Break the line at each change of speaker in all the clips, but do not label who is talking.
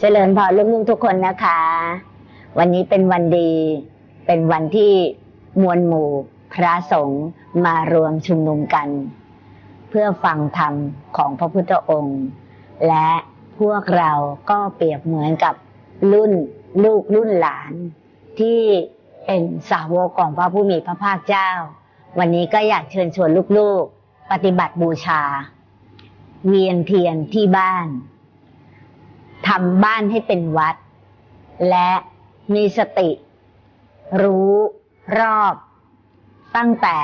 เจริญพรลูกๆทุกคนนะคะ วันนี้เป็นวันดี เป็นวันที่มวลหมู่พระสงฆ์มารวมชุมนุมกัน เพื่อฟังธรรมของพระพุทธองค์ และพวกเราก็เปรียบเหมือนกับรุ่นลูกรุ่นหลาน ที่เป็นสาวกของพระผู้มีพระภาคเจ้า วันนี้ก็อยากเชิญชวนลูกๆ ปฏิบัติบูชา เวียนเทียนที่บ้าน ทำบ้านให้เป็นวัด และมีสติ รู้รอบ ตั้งแต่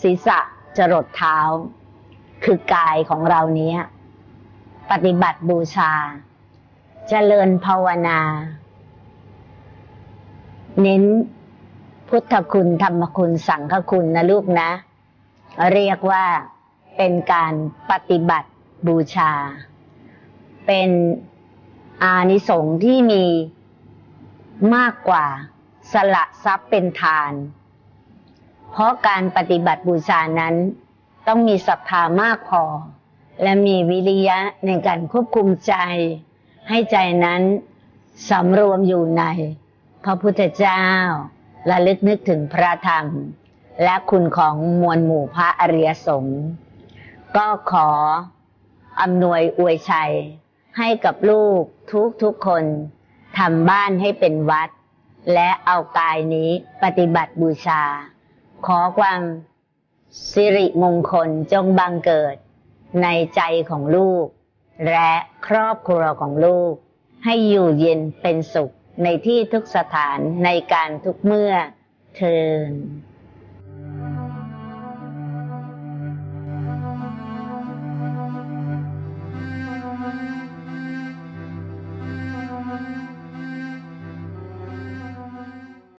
ศีรษะจรดเท้า คือกายของเราเนี้ยปฏิบัติบูชาเจริญภาวนา เน้นพุทธคุณธรรมคุณสังฆคุณนะลูกนะ เรียกว่าเป็นการปฏิบัติบูชา เป็น อานิสงส์ที่มีมากกว่าสละทรัพย์เป็นทาน เพราะการปฏิบัติบูชานั้น ต้องมีศรัทธามากพอ และมีวิริยะในการควบคุมใจ ให้ใจนั้นสำรวมอยู่ใน พระพุทธเจ้าและลึกนึกถึงพระธรรม และคุณของมวลหมู่พระอริยสงฆ์ก็ขออำนวยอวยชัยให้กับลูก ทุกทุกคนทำบ้านให้เป็นวัด และเอากายนี้ปฏิบัติบูชา ขอความสิริมงคลจงบังเกิด ในใจของลูก และครอบครัวของลูก ให้อยู่เย็นเป็นสุขในที่ทุกสถานในการทุกเมื่อเทิน